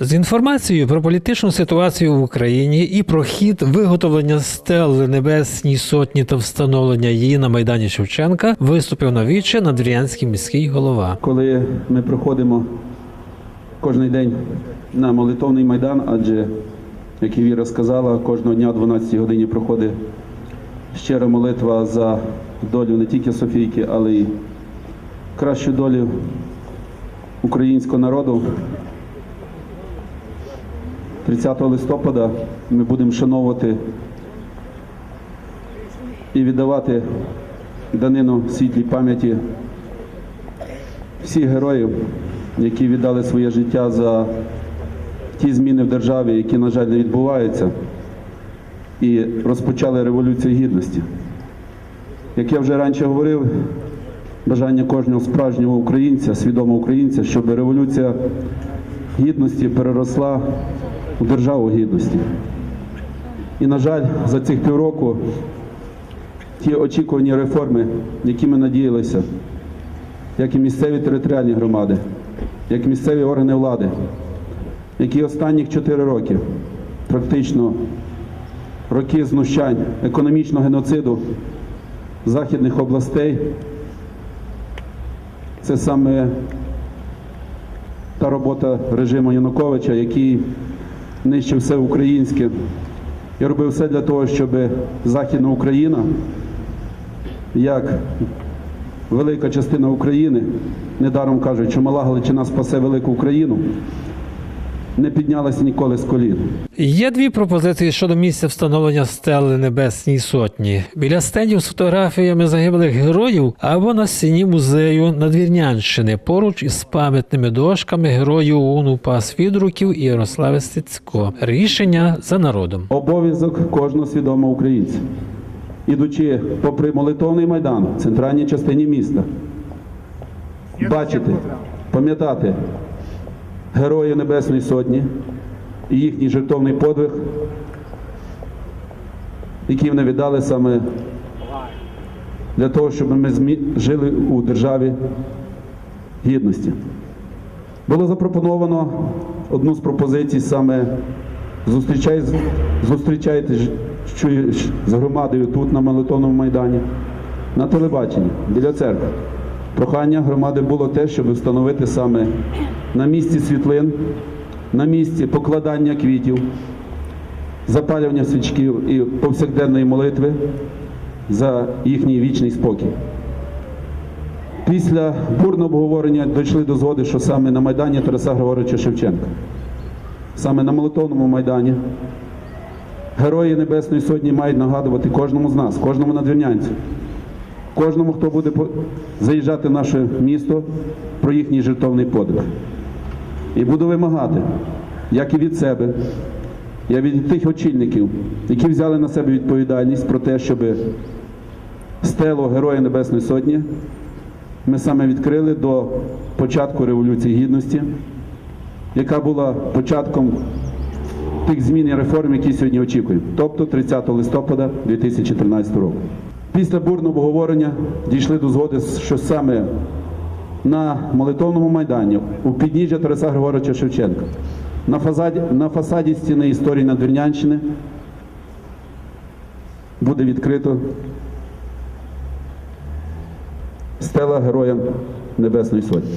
З інформацією про політичну ситуацію в Україні і про хід виготовлення стели Небесній сотні та встановлення її на майдані Шевченка виступив новіче надвірянський міський голова. коли ми приходимо кожен день на молитовний майдан, адже, як і Віра сказала, кожного дня о 12 годині проходить щира молитва за долю не тільки Софійки, але й кращу долю українського народу. 30 листопада ми будемо вшановувати і віддавати данину світлій пам'яті всіх героїв, які віддали своє життя за ті зміни в державі, які, на жаль, не відбуваються, і розпочали революцію гідності. Як я вже раніше говорив, бажання кожного справжнього українця, свідомого українця, щоб революція гідності переросла у державу гідності. І, на жаль, за цих півроку ті очікувані реформи, які ми надіялися, як і місцеві територіальні громади, як і місцеві органи влади, які останніх 4 роки практично роки знущань, економічного геноциду західних областей, це саме та робота режиму Януковича, який нищив все українське. Я робив все для того, щоб Західна Україна, як велика частина України, недаром кажуть, що мала Галичина спасе велику Україну, не піднялася ніколи з колін. Є дві пропозиції щодо місця встановлення стели Небесній сотні біля стендів з фотографіями загиблих героїв або на стіні музею Надвірнянщини поруч із пам'ятними дошками героїв ОУН УПА Відруків і Ярослави Стецько. Рішення за народом. Обов'язок кожного свідомого українця, ідучи попри молитовний майдан в центральній частині міста, бачити, пам'ятати героїв Небесної Сотні і їхній жертовний подвиг, який вони віддали саме для того, щоб ми жили у державі гідності. Було запропоновано одну з пропозицій саме зустрічай, зустрічайте з громадою тут на Молитовному майдані, на телебаченні, біля церкви. Прохання громади було те, щоб встановити саме на місці світлин, на місці покладання квітів, запалювання свічків і повсякденної молитви за їхній вічний спокій. Після бурного обговорення дійшли до згоди, що саме на Майдані Тараса Григоровича Шевченка, саме на Молитовному Майдані, герої Небесної Сотні мають нагадувати кожному з нас, кожному надвірнянцю, кожному, хто буде заїжджати в наше місто, про їхній жертовний подвиг. І буду вимагати, як і від себе, я від тих очільників, які взяли на себе відповідальність про те, щоб стелу Героя Небесної Сотні ми саме відкрили до початку Революції Гідності, яка була початком тих змін і реформ, які сьогодні очікуємо, тобто 30 листопада 2013 року. Після бурного обговорення дійшли до згоди, що саме на молитовному майдані у підніжжя Тараса Григоровича Шевченка на фасаді, на фасаді стіни історії Надвірнянщини буде відкрито стела Героям Небесної Сотні.